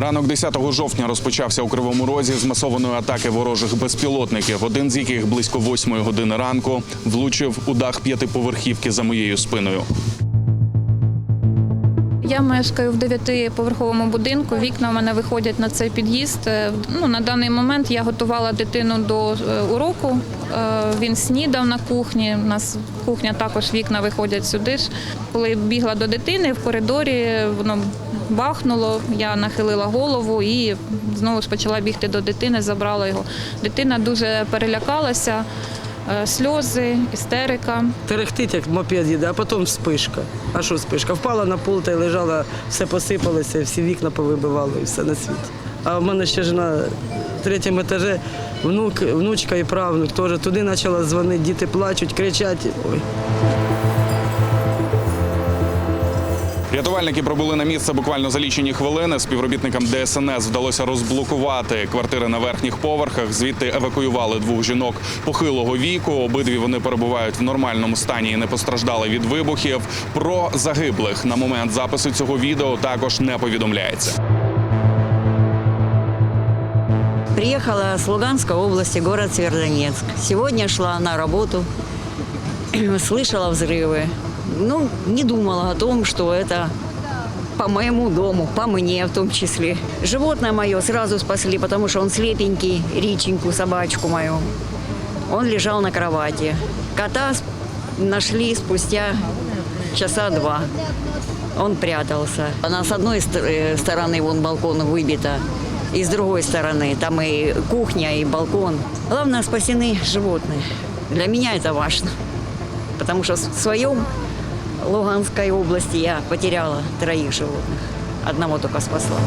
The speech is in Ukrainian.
Ранок 10 жовтня розпочався у Кривому Розі з масованої атаки ворожих безпілотників, один з яких близько 8 години ранку влучив у дах п'ятиповерхівки за моєю спиною. Я мешкаю в дев'ятиповерховому будинку. Вікна в мене виходять на цей під'їзд. Е, Ну, на даний момент я готувала дитину до е, уроку. Е, Він снідав на кухні. У нас кухня також вікна виходять сюди ж. Коли бігла до дитини в коридорі, воно бахнуло. Я нахилила голову і знову ж почала бігти до дитини, забрала його. Дитина дуже перелякалася, сльози, істерика. Терехтить, як мопед їде, а потім спишка. А що спишка? Впала на пол та й лежала, все посипалося, всі вікна повибивало і все на світі. А в мене ще ж на третьому етажі внук, внучка і правнук теж туди почала дзвонити, діти плачуть, кричать. Ой. Рятувальники прибули на місце буквально за лічені хвилини. Співробітникам ДСНС вдалося розблокувати квартири на верхніх поверхах. Звідти евакуювали двох жінок похилого віку. Обидві вони перебувають в нормальному стані і не постраждали від вибухів. Про загиблих на момент запису цього відео також не повідомляється. Приехала с Луганской области, город Северодонецк. Сегодня шла на работу, слышала взрывы. Ну, не думала о том, что это по моему дому, по мне в том числе. Животное мое сразу спасли, потому что он слепенький, риченьку, собачку мою. Он лежал на кровати. Кота нашли спустя часа два. Он прятался. Она с одной э, стороны вон балкон выбита, и с другой стороны там и кухня, и балкон. Главное спасены животные. Для меня это важно, потому что в своем Луганской области я потеряла троих животных. Одного только спасла.